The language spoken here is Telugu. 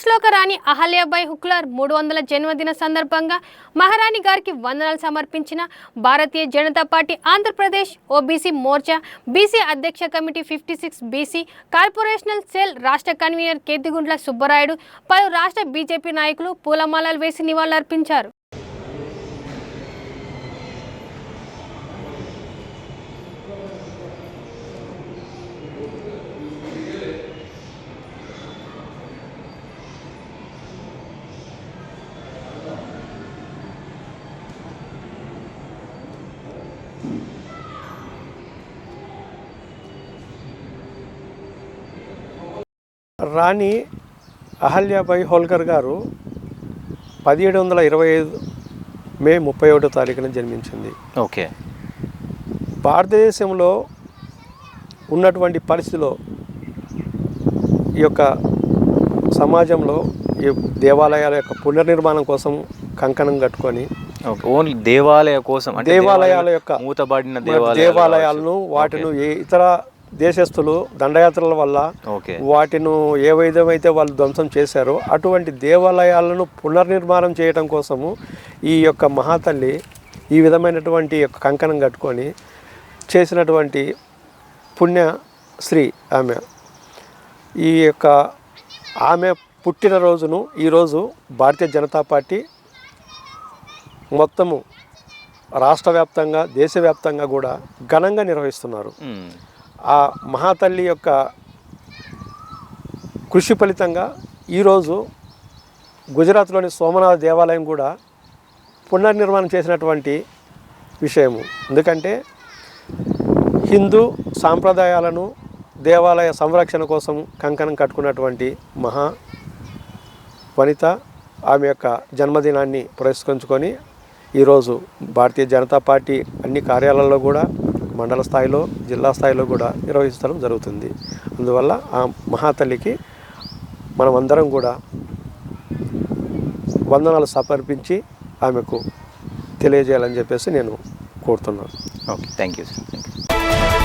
శ్లోక రాణి అహల్యాబాయి హుక్లార్ మూడు వందల జన్మదిన సందర్భంగా మహారాణి గారికి వందనాలు సమర్పించిన Bharatiya Janata party Andhra Pradesh OBC morcha BC అధ్యక్ష కమిటీ ఫిఫ్టీ సిక్స్ బీసీ కార్పొరేషనల్ సెల్ రాష్ట్ర కన్వీనర్ కేతిగుంట్ల సుబ్బరాయుడు పలు రాష్ట్ర బీజేపీ నాయకులు పూలమాలలు వేసి నివాళులర్పించారు. రాణి అహల్యాబాయి హోల్కర్ గారు పదిహేడు వందల ఇరవై ఐదు మే ముప్పై ఒకటో తారీఖున జన్మించింది. ఓకే. భారతదేశంలో ఉన్నటువంటి పరిస్థితిలో ఈ యొక్క సమాజంలో ఈ దేవాలయాల యొక్క పునర్నిర్మాణం కోసం కంకణం కట్టుకొని ఓకే. ఓన్లీ దేవాలయ కోసం దేవాలయాల యొక్క మూతబడిన దేవాలయాలను. వాటిని ఏ ఇతర దేశస్తులు దండయాత్రల వల్ల వాటిను ఏ విధమైతే వాళ్ళు ధ్వంసం చేశారో అటువంటి దేవాలయాలను పునర్నిర్మాణం చేయడం కోసము ఈ యొక్క మహాతల్లి ఈ విధమైనటువంటి యొక్క కంకణం కట్టుకొని చేసినటువంటి పుణ్య శ్రీ ఆమె. ఈ యొక్క ఆమె పుట్టినరోజును ఈరోజు భారతీయ జనతా పార్టీ మొత్తము రాష్ట్ర వ్యాప్తంగా దేశవ్యాప్తంగా కూడా ఘనంగా నిర్వహిస్తున్నారు. ఆ మహాతల్లి యొక్క కృషి ఫలితంగా ఈరోజు గుజరాత్లోని సోమనాథ దేవాలయం కూడా పునర్నిర్మాణం చేసినటువంటి విషయము. ఎందుకంటే హిందూ సాంప్రదాయాలను దేవాలయ సంరక్షణ కోసం కంకణం కట్టుకున్నటువంటి మహా వనిత ఆమె యొక్క జన్మదినాన్ని పురస్కరించుకొని ఈరోజు భారతీయ జనతా పార్టీ అన్ని కార్యాలయాల్లో కూడా మండల స్థాయిలో జిల్లా స్థాయిలో కూడా నిర్వహించడం జరుగుతుంది. అందువల్ల ఆ మహాతల్లికి మనమందరం కూడా వందనాలు సమర్పించి ఆమెకు తెలియజేయాలని చెప్పేసి నేను కోరుతున్నాను. Okay thank you sir